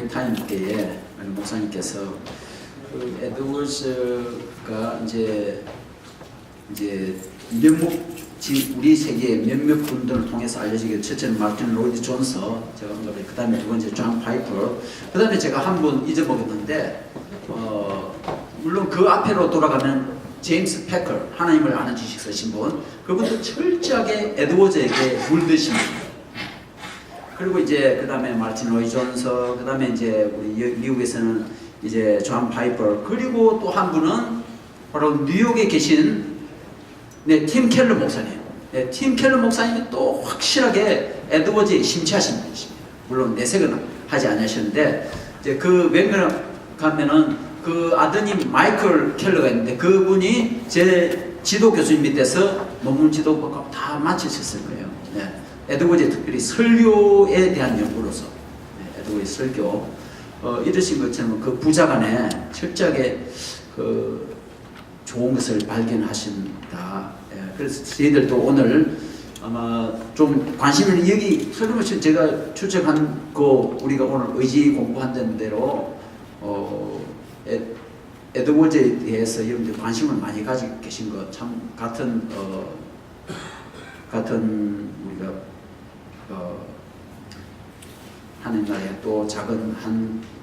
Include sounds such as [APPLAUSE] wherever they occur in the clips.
그레타임 때에 목사님께서 그 에드워즈가 이제 이제 몇몇 지- 우리 세계 몇몇 분들을 통해서 알려지게 첫째는 마틴 로이드 존스 제가 한거그 다음에 두 번째 존 파이퍼 그 다음에 제가 한 분 잊어먹었는데 어 물론 그 앞에로 돌아가면 제임스 패커 하나님을 아는 지식 쓰신 분 그분도 철저하게 에드워즈에게 물드신 분이에요. 그리고 이제 그 다음에 마틴 로이 존스 그 다음에 이제 우리 여- 미국에서는 이제 존 파이퍼 그리고 또 한 분은 바로 뉴욕에 계신 네, 팀 켈러 목사님. 네, 팀 켈러 목사님이 또 확실하게 에드워즈에 심취하신 분이십니다. 물론 내색은 하지 않으셨는데 이제 그 웬걸 가면은 그 아드님 마이클 켈러가 있는데 그분이 제 지도 교수님 밑에서 논문 지도 보고 다 마치셨을 거예요. 네. 에드워즈 특별히 설교에 대한 연구로서 네, 에드워즈 설교 어, 이러신 것처럼 그 부자간에 철저하게 그 좋은 것을 발견하신다. 예, 그래서 저희들도 오늘 아마 좀 관심을 여기 설교실 제가 추적한 그 우리가 오늘 의지 공부한다는 대로 어, 에, 에드워즈에 대해서 여러분들 관심을 많이 가지고 계신 것 참 같은 어, 같은 우리가 어, 하늘나라의 또 작은 한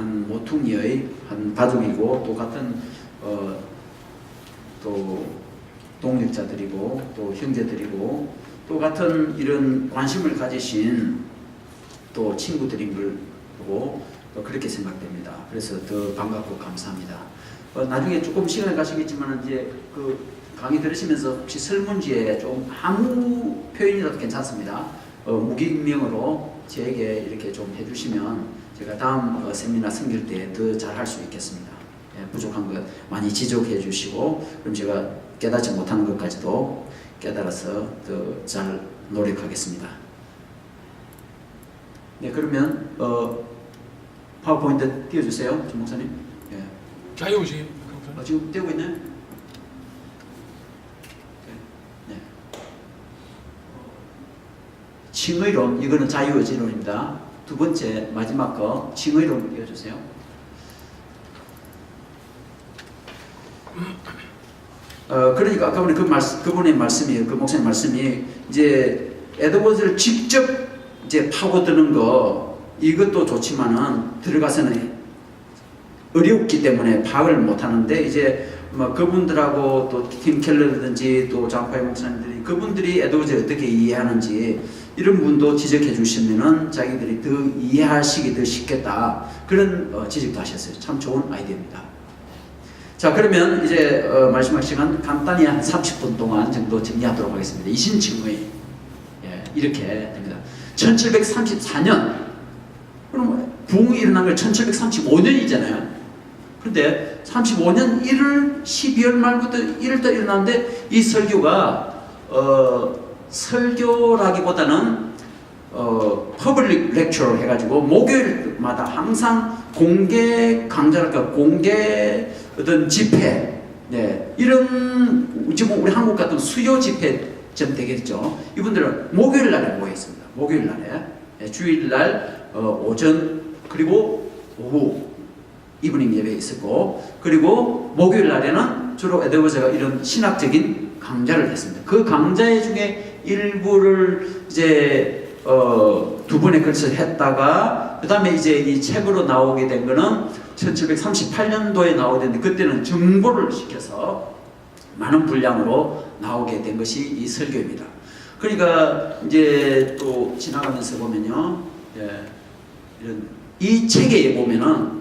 한 모퉁이의 한 가족이고 또 같은 어, 또 동력자들이고 또 형제들이고 또 같은 이런 관심을 가지신 또 친구들인 걸 보고 또 그렇게 생각됩니다. 그래서 더 반갑고 감사합니다. 어, 나중에 조금 시간이 가시겠지만 이제 그 강의 들으시면서 혹시 설문지에 좀 아무 표현이라도 괜찮습니다. 어, 무기명으로 제게 이렇게 좀 해주시면 제가 다음 어, 세미나 섬길 때 더 잘할 수 있겠습니다. 예, 부족한 것 많이 지적해 주시고 그럼 제가 깨닫지 못하는 것까지도 깨달아서 더 잘 노력하겠습니다. 네 그러면 어, 파워포인트 띄워주세요, 정 목사님. 예. 자유의식 어, 지금 띄우고 있나요? 칭의론 이거는 자유의지론입니다. 두 번째 마지막 거 칭의론 띄워주세요. 어 그러니까 아까 그 말씀 그분의 말씀이 그 목사님 말씀이 이제 에드워즈를 직접 이제 파고드는 거 이것도 좋지만은 들어가서는 어렵기 때문에 파악을 못 하는데 이제 뭐 그분들하고 또 팀 켈러든지 또 장파의 목사님들이 그분들이 에드워즈를 어떻게 이해하는지 이런 분도 지적해 주시면은 자기들이 더 이해하시기 더 쉽겠다 그런 어, 지적도 하셨어요. 참 좋은 아이디어입니다. 자 그러면 이제 어, 말씀할 시간 간단히 한 30분 동안 정도 정리하도록 하겠습니다. 이신칭의 예, 이렇게 됩니다. 1734년 그럼 부흥이 일어난 걸 1735년이잖아요. 그런데 35년 1월 12월 말부터 1월달 일어났는데 이 설교가 어, 설교라기보다는 어, 퍼블릭 렉처 해가지고 목요일마다 항상 공개 강좌랄까 공개 어떤 집회 네, 이런 지금 우리 한국 같은 수요 집회점 되겠죠. 이분들은 목요일 날에 모여 있습니다. 목요일 날에 네, 주일 날 어, 오전 그리고 오후 이브닝 예배 있었고 그리고 목요일 날에는 주로 에드워즈가 이런 신학적인 강좌를 했습니다. 그 강좌 중에 일부를 이제 어, 두 번에 걸쳐 했다가 그 다음에 이제 이 책으로 나오게 된 거는 1738년도에 나오게 됐는데 그때는 정보를 시켜서 많은 분량으로 나오게 된 것이 이 설교입니다. 그러니까 이제 또 지나가면서 보면요, 예, 이런 이 책에 보면은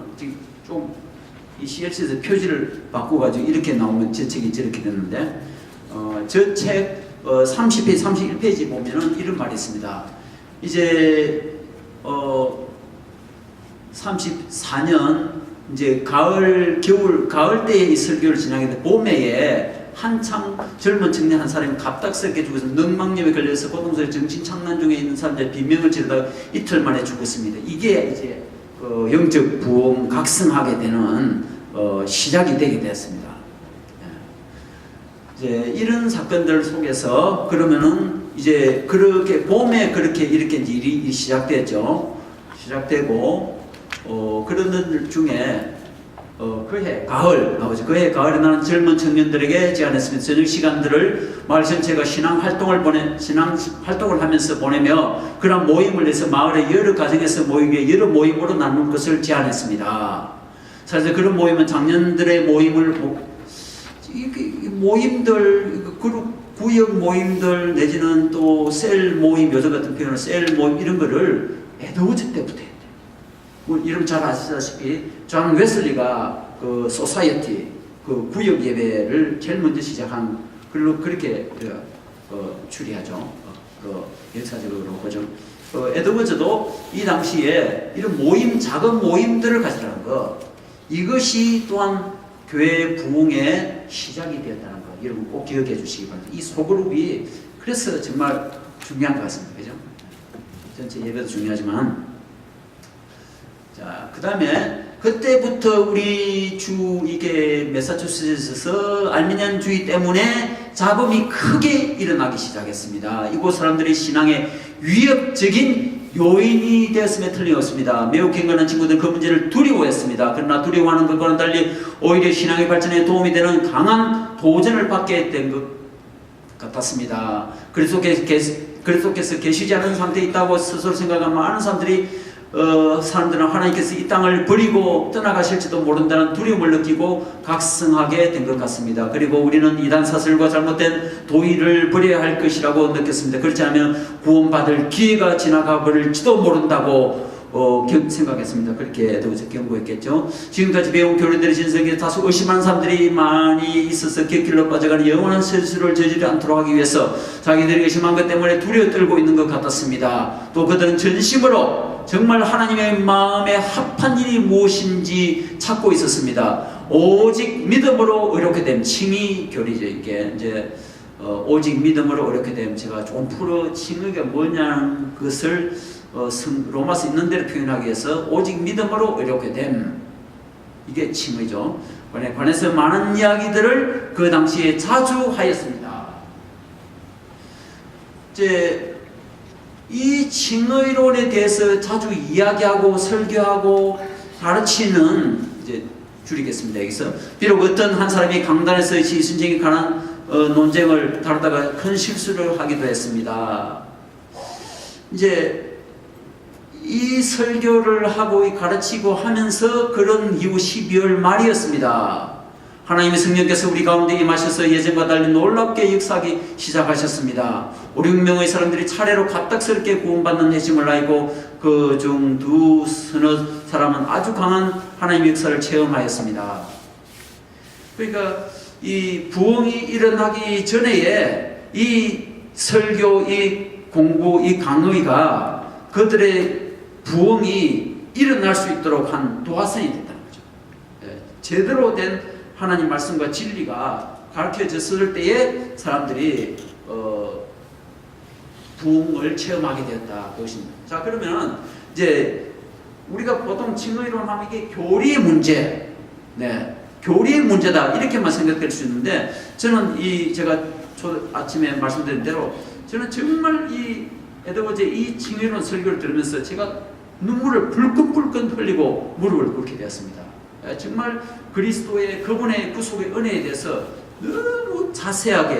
좀이 CLC에서 표지를 바꿔가지고 이렇게 나오면 저 책이 저렇게 됐는데 어, 저책 어, 30페이지, 31페이지 보면은 이런 말이 있습니다. 이제 어, 34년 이제 가을, 겨울, 가을 때에 이 설교를 진행했는데 봄에에 한참 젊은 청년 한 사람이 갑작스럽게 죽어서 늑막염에 걸려서 고통스러운 정신 착란 중에 있는 사람들 비명을 지르다가 이틀 만에 죽었습니다. 이게 이제 어, 영적 부흥 각성하게 되는 어, 시작이 되게 됐습니다. 예. 이제 이런 사건들 속에서 그러면은 이제 그렇게 봄에 그렇게 이렇게 일이 시작됐죠. 시작되고 어, 그런 들 중에 어, 그해 가을 나오죠. 그해 가을에 나는 젊은 청년들에게 제안했습니다. 저녁 시간들을 마을 전체가 신앙 활동을 보내 신앙 활동을 하면서 보내며 그런 모임을 내서 마을의 여러 가정에서 모이게 여러 모임으로 나눌 것을 제안했습니다. 사실 그런 모임은 장년들의 모임을 보- 모임들 그 그룹 구역 모임들 내지는 또 셀 모임 요즘 같은 표현은 셀 모임 이런 거를 에드워즈 때부터 했대. 뭐 이름 잘 아시다시피 존 웨슬리가 그 소사이어티 그 구역 예배를 제일 먼저 시작한 걸로 그렇게 그, 어, 추리하죠. 어, 그 역사적으로 보죠. 어, 에드워즈도 이 당시에 이런 모임 작은 모임들을 가지라는 거 이것이 또한 교회 부흥의 시작이 되었다는 거 여러분 꼭 기억해 주시기 바랍니다. 이 소그룹이 그래서 정말 중요한 것 같습니다. 그죠? 전체 예배도 중요하지만 자, 그 다음에 그때부터 우리 주 이게 메사추세츠에서 알미니안 주의 때문에 잡음이 크게 일어나기 시작했습니다. 이곳 사람들이 신앙의 위협적인 요인이 되었음에 틀림없습니다. 매우 경건한 친구들 그 문제를 두려워했습니다. 그러나 두려워하는 것과는 달리 오히려 신앙의 발전에 도움이 되는 강한 도전을 받게 된 것 같았습니다. 그리스도께서 계시지 않은 상태에 있다고 스스로 생각하는 많은 사람들이 어, 사람들은 하나님께서 이 땅을 버리고 떠나가실지도 모른다는 두려움을 느끼고 각성하게 된 것 같습니다. 그리고 우리는 이단 사슬과 잘못된 도의를 버려야 할 것이라고 느꼈습니다. 그렇지 않으면 구원받을 기회가 지나가 버릴지도 모른다고 어, 경- 생각했습니다. 그렇게 더 경고했겠죠. 지금까지 배운 교리들의 진석에 다소 의심한 사람들이 많이 있어서 객길로 빠져가는 영원한 실수를 저지르지 않도록 하기 위해서 자기들이 의심한 것 때문에 두려워 떨고 있는 것 같았습니다. 또 그들은 전심으로 정말 하나님의 마음에 합한 일이 무엇인지 찾고 있었습니다. 오직 믿음으로 의롭게 됨 칭의 교리죠. 이게 이제 어, 오직 믿음으로 의롭게 됨 제가 조금 풀어 칭의가 뭐냐는 것을 어, 성, 로마서 있는 대로 표현하기 위해서 오직 믿음으로 의롭게 됨 이게 칭의죠. 관해서 많은 이야기들을 그 당시에 자주 하였습니다. 이제 이 칭의론에 대해서 자주 이야기하고 설교하고 가르치는 이제 줄이겠습니다. 여기서 비록 어떤 한 사람이 강단에서 시순쟁에 관한 어, 논쟁을 다루다가 큰 실수를 하기도 했습니다. 이제 이 설교를 하고 이 가르치고 하면서 그런 이후 12월 말이었습니다. 하나님의 성령께서 우리 가운데 임하셔서 예전과 달리 놀랍게 역사하기 시작하셨습니다. 5, 6명의 사람들이 차례로 갑작스럽게 구원받는 해심을 알고 그 중 두 서너 사람은 아주 강한 하나님의 역사를 체험하였습니다. 그러니까 이 부흥이 일어나기 전에 이 설교, 이 공부, 이 강의가 그들의 부흥이 일어날 수 있도록 한 도화선이 됐다는 거죠. 예, 제대로 된 하나님 말씀과 진리가 가르쳐졌을 때에 사람들이 어, 부흥을 체험하게 되었다 그것입니다. 자 그러면 이제 우리가 보통 칭의론 하면 이게 교리의 문제, 네, 교리의 문제다 이렇게만 생각될 수 있는데 저는 이 제가 초 아침에 말씀드린 대로 저는 정말 이 에드워즈 이 칭의론 설교를 들으면서 제가 눈물을 불끈불끈 흘리고 무릎을 꿇게 되었습니다. 예, 정말 그리스도의 그분의 구속의 은혜에 대해서 너무 자세하게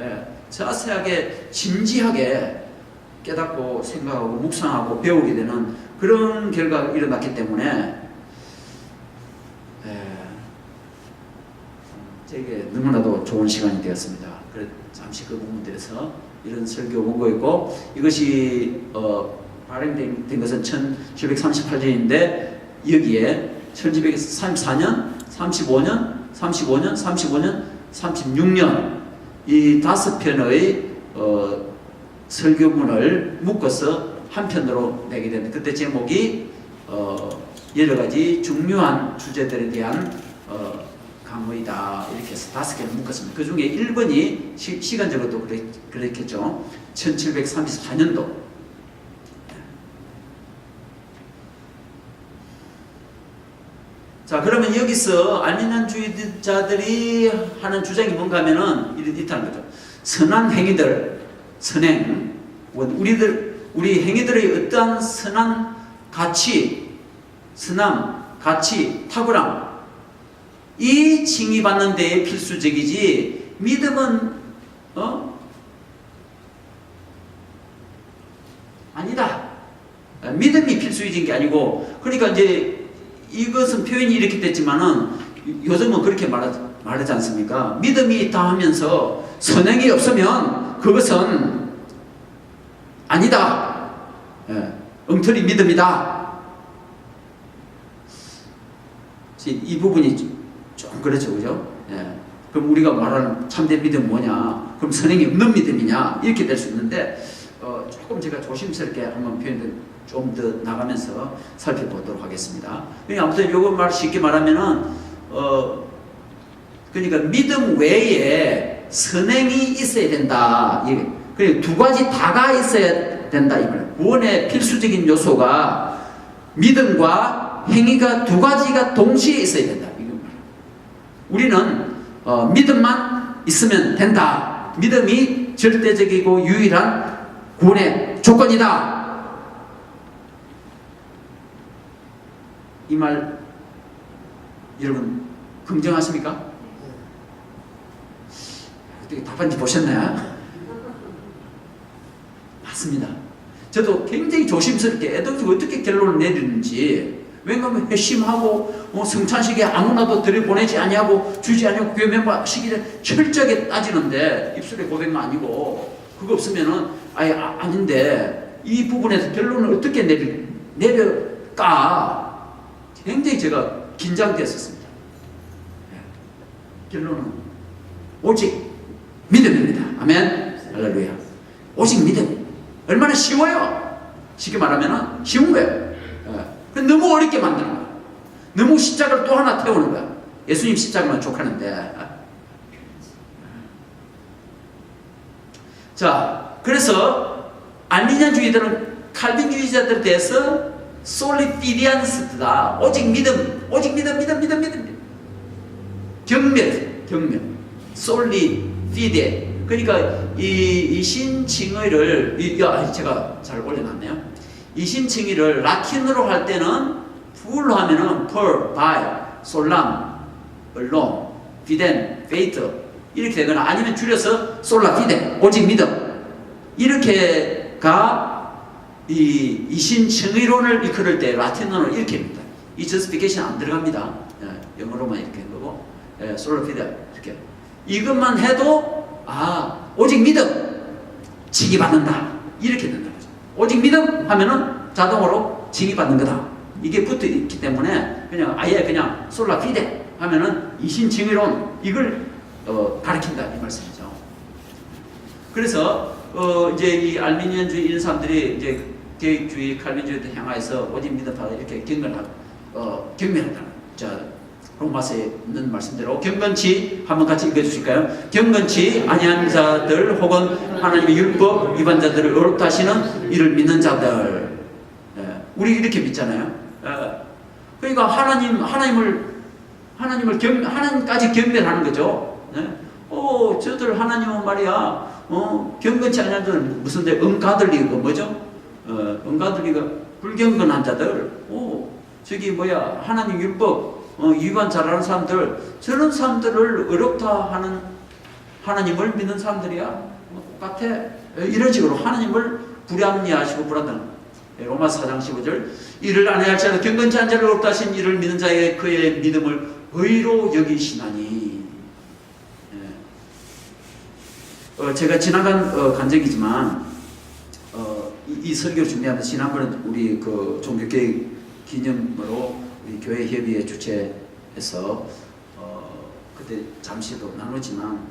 예, 자세하게 진지하게 깨닫고 생각하고 묵상하고 배우게 되는 그런 결과가 일어났기 때문에 예, 제게 너무나도 좋은 시간이 되었습니다. 잠시 그 부분들에서 이런 설교 원고였고 이것이 어, 발행된 된 것은 1738년인데 여기에 1734년, 35년, 35년, 35년, 36년 이 다섯 편의 어, 설교문을 묶어서 한 편으로 내게 됐는데 그때 제목이 어, 여러 가지 중요한 주제들에 대한 어, 강의다 이렇게 해서 다섯 개를 묶었습니다. 그 중에 1번이 시, 간적으로도 그랬, 그랬겠죠. 1734년도 자 그러면 여기서 알미니안주의자들이 하는 주장이 뭔가 하면은 이런 이타는 거죠. 선한 행위들, 선행, 우리들 우리 행위들의 어떠한 선한 가치, 선함, 가치, 탁월함 이 칭의받는 데에 필수적이지 믿음은 어? 아니다. 믿음이 필수적인 게 아니고 그러니까 이제 이것은 표현이 이렇게 됐지만은 요즘은 그렇게 말하지, 말하지 않습니까? 믿음이 있다 하면서 선행이 없으면 그것은 아니다. 예, 엉터리 믿음이다. 이 부분이 좀 그렇죠, 그죠? 예. 그럼 우리가 말하는 참된 믿음 뭐냐? 그럼 선행이 없는 믿음이냐? 이렇게 될 수 있는데 어, 조금 제가 조심스럽게 한번 표현을 좀 더 나가면서 살펴보도록 하겠습니다. 그러니까 아무튼 요거 말 쉽게 말하면은 어 그러니까 믿음 외에 선행이 있어야 된다. 두 가지 다가 있어야 된다. 구원의 필수적인 요소가 믿음과 행위가 두 가지가 동시에 있어야 된다. 우리는 어, 믿음만 있으면 된다. 믿음이 절대적이고 유일한 구원의 조건이다. 이 말 여러분 긍정하십니까? 어떻게 답한지 보셨나요? 맞습니다. 저도 굉장히 조심스럽게 애들 어떻게 결론을 내리는지 왜냐하면 회심하고 어, 성찬식에 아무나도 들여보내지 아니하고 주지 아니하고 교회 멤버 시기를 철저하게 따지는데 입술에 고백만 아니고 그거 없으면은 아예 아, 아닌데 이 부분에서 결론을 어떻게 내리, 내릴까 굉장히 제가 긴장됐었습니다. 예. 결론은 오직 믿음입니다. 아멘. 할렐루야. 오직 믿음. 얼마나 쉬워요. 쉽게 말하면 쉬운 거예요. 예. 너무 어렵게 만드는 거야. 너무 십자가를 또 하나 태우는 거야. 예수님 십자가만 족하는데. 자, 그래서 알미니안주의들은 칼빈주의자들에 대해서 솔리피디안스다. 오직 믿음, 오직 믿음, 믿음, 믿음, 믿음. 경멸, 경멸. 솔리피데. 그러니까 이, 이 신칭의를 이, 야, 제가 잘 올려놨네요. 이 신칭의를 라틴으로 할 때는 풀로 하면은 per, by, 솔람, alone, fiden, faith 이렇게 되거나 아니면 줄여서 솔라 피데 오직 믿음 이렇게가 이 이신청의론을 이끌을 때 라틴어는 이렇게 합니다. 이 저스피케이션 안 들어갑니다. 예, 영어로만 이렇게 한 거고 예, 솔라 피데 이렇게 이것만 해도 아 오직 믿음 징의받는다 이렇게 된다 거죠. 오직 믿음 하면은 자동으로 징의받는 거다. 이게 붙어 있기 때문에 그냥 아예 그냥 솔라 피데 하면은 이신칭의론 이걸 어, 가르친다 이 말씀이죠. 그래서 어, 이제 이 알미니언주의 이런 사람들이 이제 계획주의, 칼빈주의를 향하여서 오직 믿음하다 이렇게 경멸하, 어, 경멸한다. 자, 로마서에 있는 말씀대로 경건치 한번 같이 읽어주실까요? 경건치 아니한 자들 혹은 하나님의 율법 위반자들을 의롭다 하시는 이를 믿는 자들. 예, 우리 이렇게 믿잖아요. 예, 그러니까 하나님 하나님을 하나님을 겸 하나님까지 경배하는 거죠. 네? 어, 저들 하나님은 말이야, 어, 경건치 않은 자들 무슨 데 은가들리고 뭐죠? 어, 은가들리가 불경건한 자들, 어, 저기 뭐야 하나님 율법 어, 위반 잘하는 사람들, 저런 사람들을 어렵다 하는 하나님을 믿는 사람들이야. 뭐 똑같아. 이런 식으로 하나님을 불합리하시고 불안한 로마서 4장 15절 이를 안 해할 자는 경건치 않은 자를 어렵다 하신 이를 믿는 자의 그의 믿음을 의로 여기시나니 예. 어, 제가 지나간 어, 간증이지만 어, 이, 이 설교를 준비하면서 지난번에 우리 그 종교계획 기념으로 우리 교회 협의회 주최해서 어, 그때 잠시도 나누지만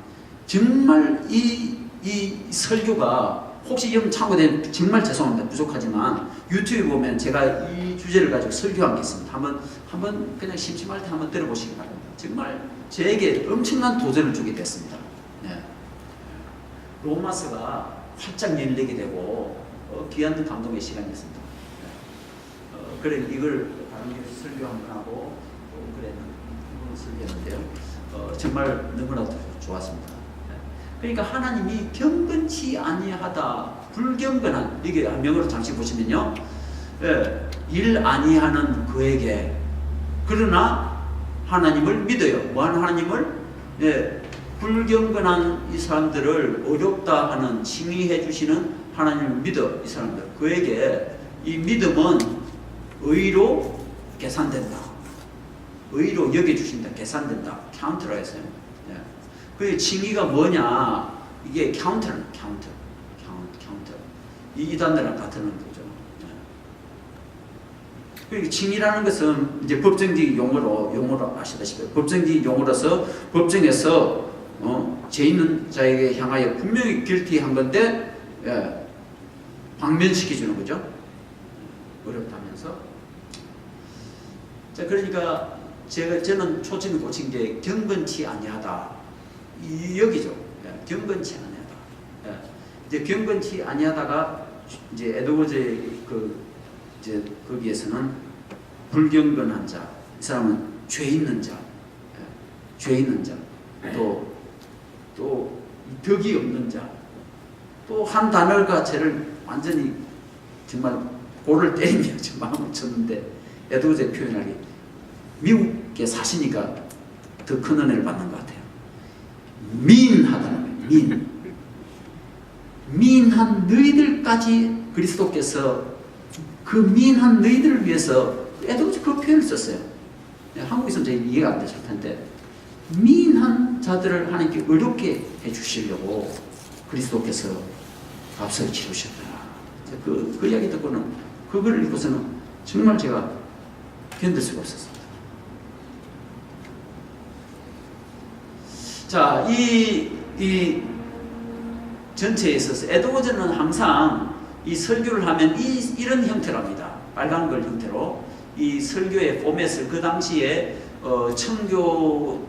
정말 이, 이 설교가 혹시 여러분 참고되면 정말 죄송합니다. 부족하지만 유튜브 보면 제가 이 주제를 가지고 설교한 게 있습니다. 한번 한번 그냥 심심할 때 한번 들어보시기 바랍니다. 정말 저에게 엄청난 도전을 주게 됐습니다. 네. 로마서가 활짝 열리게 되고 어, 귀한 감동의 시간이었습니다. 네. 어, 그래 이걸 다른 게 설교 한번 하고 또 그래 설교했는데요. 어, 정말 너무나 좋았습니다. 그러니까 하나님이 경건치 아니하다 불경건한 이게 명어로 잠시 보시면요 예, 일 아니하는 그에게 그러나 하나님을 믿어요. 뭐하는 하나님을? 예, 불경건한 이 사람들을 어렵다 하는 칭의해 주시는 하나님을 믿어 이 사람들. 그에게 이 믿음은 의로 계산된다. 의로 여겨 주신다. 계산된다. 카운트라 했어요. 예. 그 칭의가 뭐냐? 이게 카운터. 카운트, 카운터. 이, 이 단어랑 같은 거죠. 예. 칭의라는 것은 이제 법정지 용어로 용어로 아시다시피 법정지 용어로서 법정에서 어, 죄 있는 자에게 향하여 분명히 길티한 건데 예, 방면시켜 주는 거죠. 어렵다면서. 자 그러니까 제가 저는 초점이 꽂힌 게 경건치 아니하다. 이 여기죠. 예, 경건치 아니하다. 예, 이제 경건치 아니하다가 이제 에드워즈의 그 이제 거기에서는 불경건한 자, 이 사람은 죄 있는 자, 예, 죄 있는 자, 또, 또 덕이 없는 자, 또 한 단어가 쟤를 완전히 정말 골을 때리며 [LAUGHS] 저 마음을 쳤는데 에드워즈의 표현하기 미국에 사시니까 더 큰 은혜를 받는 것 같아요. 민하다는 거예요. 민. 민한 너희들까지 그리스도께서 그 민한 너희들을 위해서 에드워즈 그 표현을 썼어요. 네, 한국에서는 잘 이해가 안 되실 텐데 민한 자들을 하나님께 어렵게 해주시려고 그리스도께서 값을 치르셨다. 그, 그 이야기 듣고는 그걸 읽고서는 정말 제가 견딜 수가 없었습니다. 자, 이, 이 전체에 있어서 에드워즈는 항상 이 설교를 하면 이, 이런 형태랍니다. 빨간 걸 형태로. 이 설교의 포맷을 그 당시에 어, 청교도들의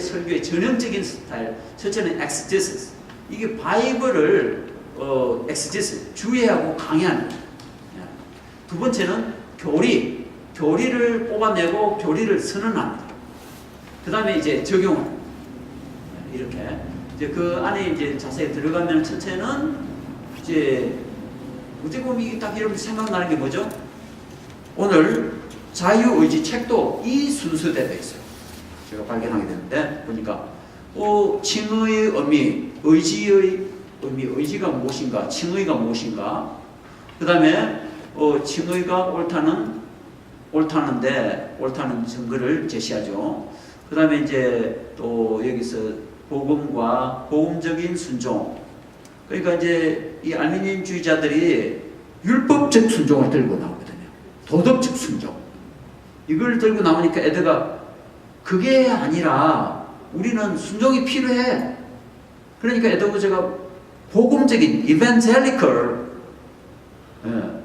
설교의 전형적인 스타일. 첫째는 엑스제스. 이게 바이블을 어, 엑스제스, 주의하고 강의하는. 두 번째는 교리. 교리를 뽑아내고 교리를 선언합니다. 그 다음에 이제 적용을. 이렇게. 이제 그 안에 이제 자세히 들어가면 첫째는 이제 어떻게 보면 딱 이런 생각나는 게 뭐죠? 오늘 자유의지 책도 이 순서대로 있어요. 제가 발견하게 되는데 보니까 어, 칭의의 의미, 의지의 의미, 의지가 무엇인가, 칭의가 무엇인가. 그 다음에 어, 칭의가 옳다는 옳다는데 옳다는 증거를 제시하죠. 그 다음에 이제 또 여기서 복음과 복음적인 순종. 그러니까 이제 이 알미니주의자들이 율법적 순종을 들고 나오거든요. 도덕적 순종. 이걸 들고 나오니까 애들가 그게 아니라 우리는 순종이 필요해. 그러니까 에드워즈가 복음적인 이벤젤리컬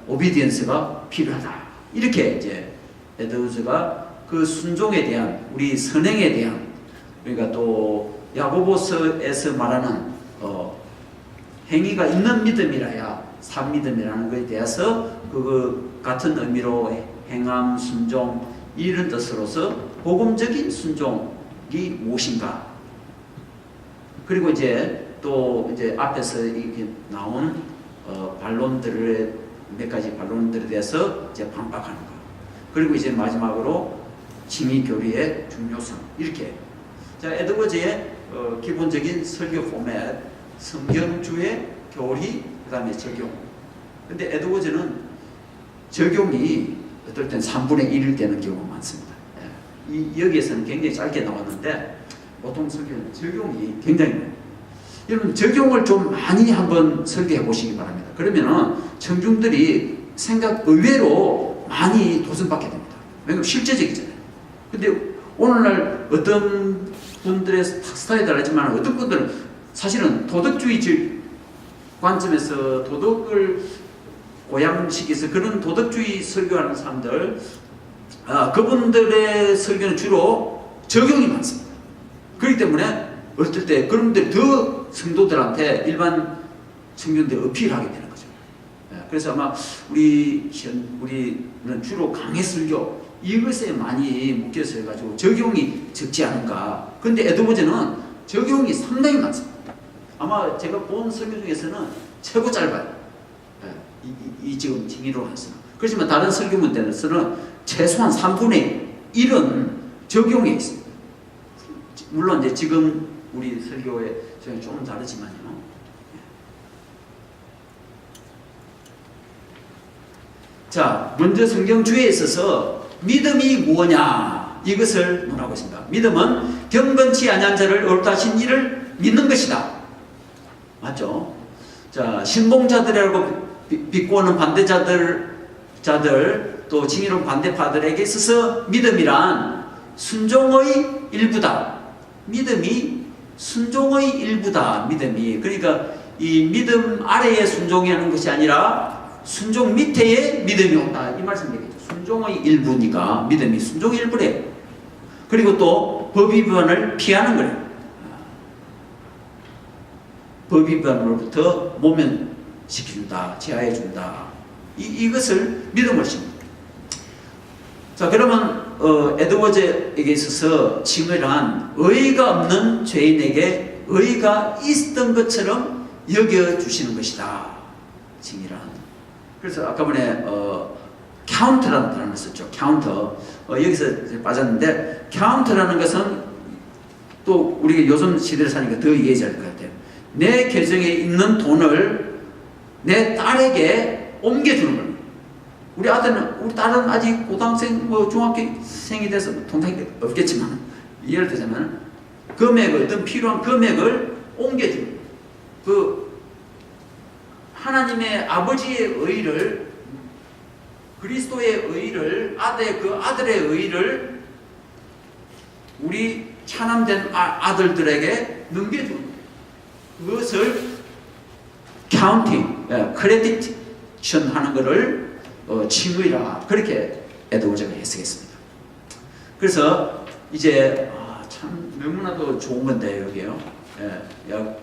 오비디언스가 필요하다. 이렇게 이제 에드워즈가 그 순종에 대한 우리 선행에 대한 그러니까 또 야고보서에서 말하는 어, 행위가 있는 믿음이라야 산 믿음이라는 것에 대해서 그 같은 의미로 행함 순종 이런 뜻으로서 복음적인 순종이 무엇인가 그리고 이제 또 이제 앞에서 이렇게 나온 어, 반론들의 몇 가지 반론들에 대해서 이제 반박하는 거. 그리고 이제 마지막으로 칭의 교리의 중요성. 이렇게. 자 에드워즈의 어, 기본적인 설교 포맷 성경주의 교리 그다음에 적용. 근데 에드워즈는 적용이 어떨 땐 3분의 1일 되는 경우가 많습니다. 예. 이, 여기에서는 굉장히 짧게 나왔는데 보통 설교는 적용이 굉장히 여러분 적용을 좀 많이 한번 설계해 보시기 바랍니다. 그러면은 청중들이 생각 의외로 많이 도전받게 됩니다. 왜냐하면 실제적이잖아요. 근데 오늘날 어떤 분들의 스타일이 다르지만 어떤 분들은 사실은 도덕주의 관점에서 도덕을 고양시켜서 그런 도덕주의 설교하는 사람들 아, 그분들의 설교는 주로 적용이 많습니다. 그렇기 때문에 어떨 때 그런 분들이 더 성도들한테 일반 청년들이 어필하게 되는 거죠. 예, 그래서 아마 우리 현 우리는 주로 강해 설교 이것에 많이 묶여서 해가지고 적용이 적지 않은가. 근데 에드워즈는 적용이 상당히 많습니다. 아마 제가 본 설교 중에서는 최고 짧아요. 예, 이, 이, 이 지금 칭의로 해서. 그렇지만 다른 설교문들에서는 최소한 3분의 1은 적용해 있습니다. 물론 이제 지금 우리 설교의 저희 조금 다르지만요. 자, 먼저 성경주의에 있어서 믿음이 무엇냐 이것을 논하고 있습니다. 믿음은 경건치 아니한 자를 옳다신 이를 믿는 것이다. 맞죠? 자, 신봉자들이라고 비- 비꼬는 반대자들 자들 또 징의로운 반대파들에게 있어서 믿음이란 순종의 일부다. 믿음이 순종의 일부다. 믿음이 그러니까 이 믿음 아래에 순종하는 것이 아니라 순종 밑에에 믿음이 온다. 이 말씀 되겠죠. 순종의 일부니까 믿음이 순종의 일부래. 그리고 또 법위반을 피하는 거래. 법위반으로부터 모면 시킨다, 제하해 준다. 이, 이것을 믿음을 씁니다. 자, 그러면, 어, 에드워즈에게 있어서 칭의란 의의가 없는 죄인에게 의의가 있었던 것처럼 여겨주시는 것이다. 칭의란. 그래서 아까 전에, 어, 카운트라는 단어를 썼죠. 카운터. 어, 여기서 빠졌는데, 카운트라는 것은 또 우리가 요즘 시대를 사니까 더 이해할 것 같아요. 내 계정에 있는 돈을 내 딸에게 옮겨주는 겁니다. 우리 아들은, 우리 딸은 아직 고등학생, 뭐 중학생이 돼서 동생이 없겠지만, 예를 들자면, 금액을, 어떤 필요한 금액을 옮겨주는 그, 하나님의 아버지의 의를, 그리스도의 의를, 아들, 그 아들의 의를 우리 차남된 아, 아들들에게 넘겨주는. 그것을 카운팅, 크레디션 하는 것을 어, 칭의라 그렇게 에드워즈가 해석했습니다. 그래서 이제 아, 참 너무나도 좋은 건데 여기요. 예, 여,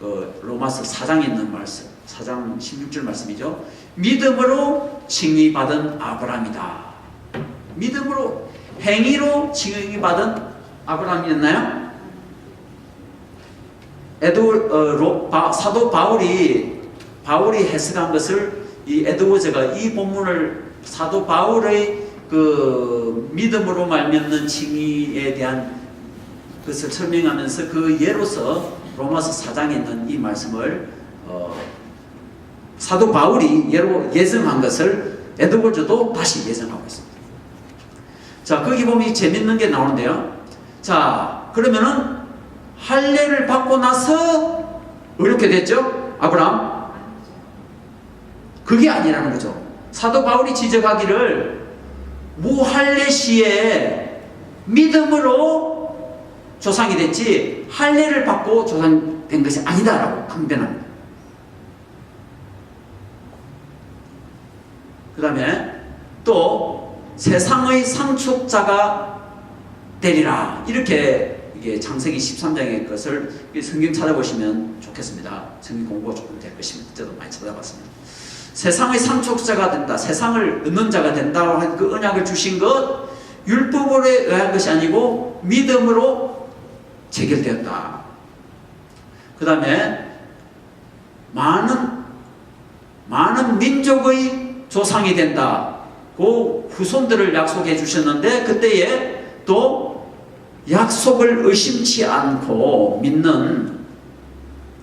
어, 로마서 4장에 있는 말씀, 4장 16절 말씀이죠. 믿음으로 칭의받은 아브라함이다. 믿음으로 행위로 칭의받은 아브라함이었나요? 에드 어, 로, 바, 사도 바울이 바울이 해석한 것을 이 에드워즈가 이 본문을 사도 바울의 그 믿음으로 말미암는 칭의에 대한 것을 설명하면서 그 예로서 로마서 4장에 있는 이 말씀을 어, 사도 바울이 예로 예정한 것을 에드워즈도 다시 예정하고 있습니다. 자 거기 보면 재밌는 게 나오는데요. 자 그러면은 할례를 받고 나서 어렵게 됐죠? 아브라함? 그게 아니라는 거죠. 사도 바울이 지적하기를 무할례 시에 믿음으로 조상이 됐지 할례를 받고 조상된 것이 아니다라고 강변합니다. 그 다음에 또 세상의 상속자가 되리라 이렇게 이게 창세기 13장의 것을 성경 찾아보시면 좋겠습니다. 성경 공부가 조금 될 것입니다. 저도 많이 찾아봤습니다. 세상의 상속자가 된다, 세상을 얻는 자가 된다고 한 그 언약을 주신 것 율법으로 의한 것이 아니고 믿음으로 체결되었다. 그 다음에 많은 많은 민족의 조상이 된다. 그 후손들을 약속해 주셨는데 그때에 또 약속을 의심치 않고 믿는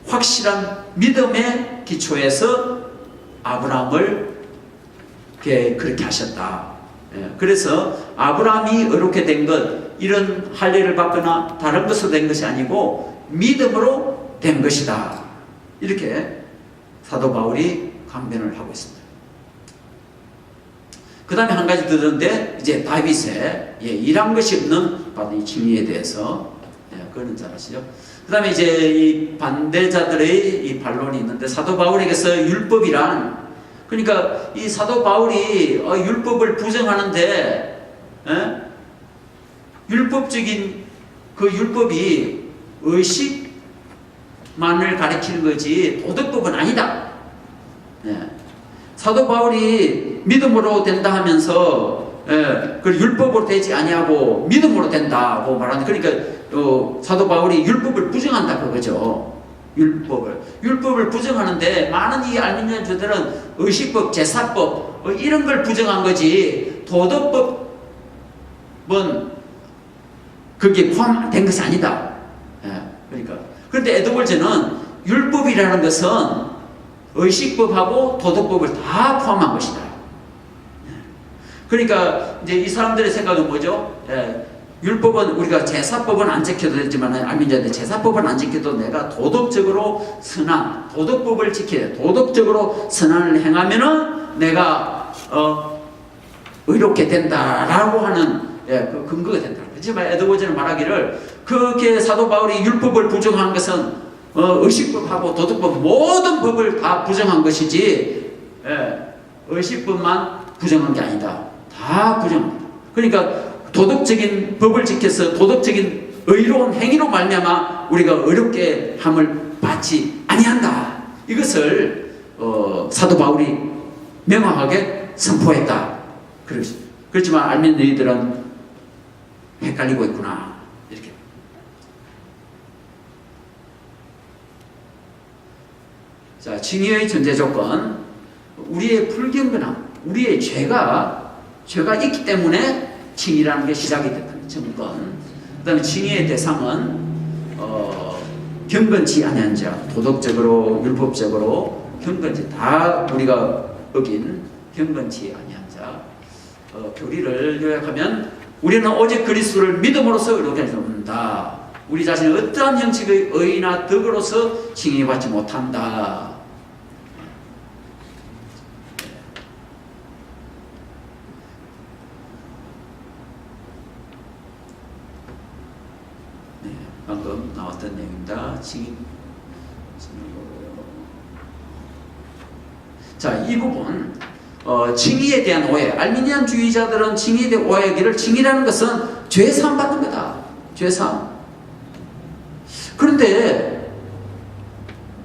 확실한 믿음의 기초에서 아브라함을 그렇게 하셨다. 예, 그래서 아브라함이 어렵게 된 것, 이런 할례를 받거나 다른 것으로 된 것이 아니고 믿음으로 된 것이다. 이렇게 사도 바울이 강변을 하고 있습니다. 그 다음에 한 가지 들었는데, 이제 다윗의 예, 일한 것이 없는 바로 이 칭의에 대해서, 예, 그거는 잘 아시죠? 그 다음에 이제 이 반대자들의 이 반론이 있는데, 사도 바울에게서 율법이란, 그러니까 이 사도 바울이 어, 율법을 부정하는데, 예? 율법적인 그 율법이 의식만을 가리키는 거지 도덕법은 아니다. 예. 사도 바울이 믿음으로 된다 하면서 예, 그 율법으로 되지 아니하고 믿음으로 된다고 말하는 그러니까 어, 사도 바울이 율법을 부정한다 그거죠. 율법을 율법을 부정하는데 많은 이 알미니아주들은 의식법, 제사법 어, 이런 걸 부정한 거지 도덕법은 그게 포함된 것이 아니다. 예, 그러니까 그런데 에드월즈는 율법이라는 것은 의식법하고 도덕법을 다 포함한 것이다. 예. 그러니까 이제 이 사람들의 생각은 뭐죠? 예, 율법은 우리가 제사법은 안 지켜도 되지만 아민자들 제사법은 안 지켜도 내가 도덕적으로 선한 도덕법을 돼. 도덕적으로 선한을 행하면은 내가 어 의롭게 된다라고 하는 예, 그 근거가 된다. 그렇지만 에드워즈는 말하기를 그렇게 사도 바울이 율법을 부정한 것은 어, 의식법하고 도덕법 모든 법을 다 부정한 것이지 예, 의식법만 부정한 게 아니다. 다 부정합니다. 그러니까 도덕적인 법을 지켜서 도덕적인 의로운 행위로 말미암아 우리가 어렵게 함을 받지 아니한다. 이것을 어, 사도 바울이 명확하게 선포했다. 그렇지. 그렇지만 알면 너희들은 헷갈리고 있구나. 이렇게. 자, 징의의 존재 조건. 우리의 불경건함, 우리의 죄가 죄가 있기 때문에 칭의라는 게 시작이 됐다는 증건. 그다음에 칭의의 대상은 어, 경건치 아니한 자, 도덕적으로 율법적으로 경건치 다 우리가 어긴 경건치 아니한 자. 어, 교리를 요약하면 우리는 오직 그리스도를 믿음으로써 의롭게 된다. 우리 자신이 어떠한 형식의 의나 덕으로서 칭의받지 못한다. 네, 방금 나왔던 칭의. 자, 이 부분 어, 칭의에 대한 오해. 알미니안 주의자들은 칭의에 대한 오해하기를 칭의라는 것은 죄 사함 받는 거다. 죄 사함. 그런데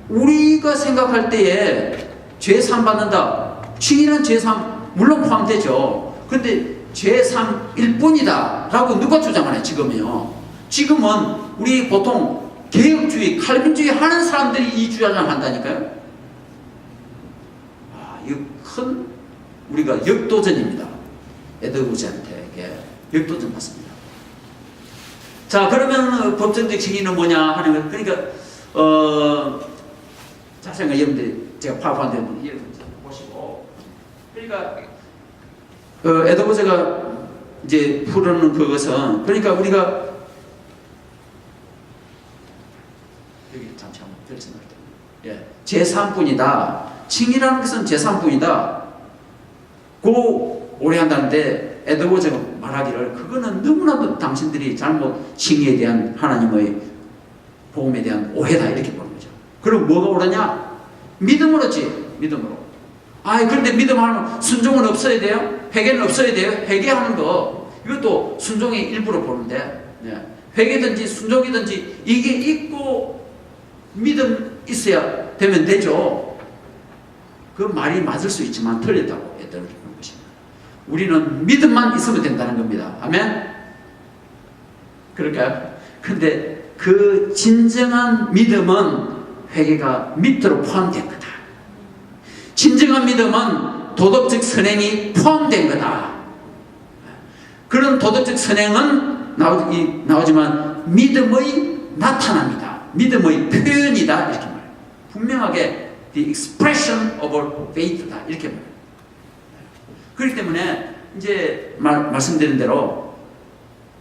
우리가 생각할 때에 죄 사함 받는다. 칭의는 죄 사함 물론 포함되죠. 그런데 죄 사함일 뿐이다 라고 누가 주장하냐 지금요. 지금은 우리 보통 개혁주의, 칼빈주의 하는 사람들이 이 주장을 한다니까요. 아, 이거 큰 우리가 역도전입니다. 에드우즈한테 예, 역도전 맞습니다. 자 그러면 법정적 증인은 뭐냐 하는 것 그러니까 어 자세히 여러분들 제가 파악하는데 여러분 보시고 그러니까 어, 에드우즈가 이제 풀어놓는 그것은 그러니까 우리가 여기 잠시 한번 별 생각할 때 예, 제3분이다. 칭이라는 것은 제3분이다. 고 오래 한다는데 에드워즈가 말하기를 그거는 너무나도 당신들이 잘못 칭의에 대한 하나님의 복음에 대한 오해다 이렇게 보는 거죠. 그럼 뭐가 옳으냐? 믿음으로지 믿음으로. 아 그런데 믿음 하면 순종은 없어야 돼요? 회개는 없어야 돼요? 회개하는 거 이것도 순종의 일부로 보는데 네. 회개든지 순종이든지 이게 있고 믿음 있어야 되면 되죠. 그 말이 맞을 수 있지만 틀렸다고 보는 것입니다. 우리는 믿음만 있으면 된다는 겁니다. 아멘? 그럴까요? 근데 그 진정한 믿음은 회개가 밑으로 포함된 거다. 진정한 믿음은 도덕적 선행이 포함된 거다. 그런 도덕적 선행은 나오지만 믿음의 나타납니다. 믿음의 표현이다. 이렇게 말해요. 분명하게 the expression of our faith다. 이렇게 말해요. 그렇기 때문에 이제 말, 말씀드린 대로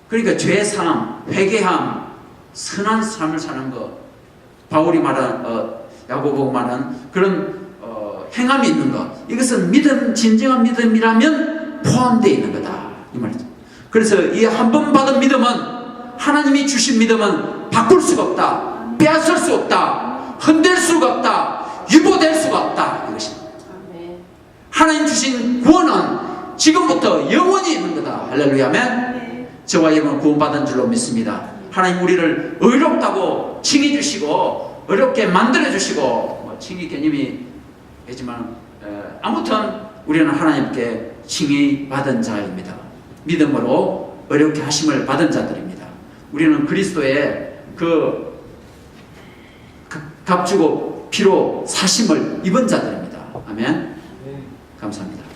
그러니까 죄사함, 회개함, 선한 삶을 사는 것 바울이 말한 어, 야고보 말한 그런 어, 행함이 있는 것 이것은 믿음 진정한 믿음이라면 포함되어 있는 거다 이 말이죠. 그래서 이 한 번 받은 믿음은 하나님이 주신 믿음은 바꿀 수가 없다, 빼앗을 수 없다, 흔들 수가 없다, 유보될 수가 없다 이것입니다. 하나님 주신 구원은 지금부터 영원히 있는 거다. 할렐루야, 아멘. 네. 저와 여러분 구원받은 줄로 믿습니다. 하나님 우리를 의롭다고 칭해 주시고 어렵게 만들어 주시고 뭐 칭의 개념이 있지만 에, 아무튼 우리는 하나님께 칭의 받은 자입니다. 믿음으로 어렵게 하심을 받은 자들입니다. 우리는 그리스도의 그, 그 값주고 피로 사심을 입은 자들입니다. 아멘. 감사합니다.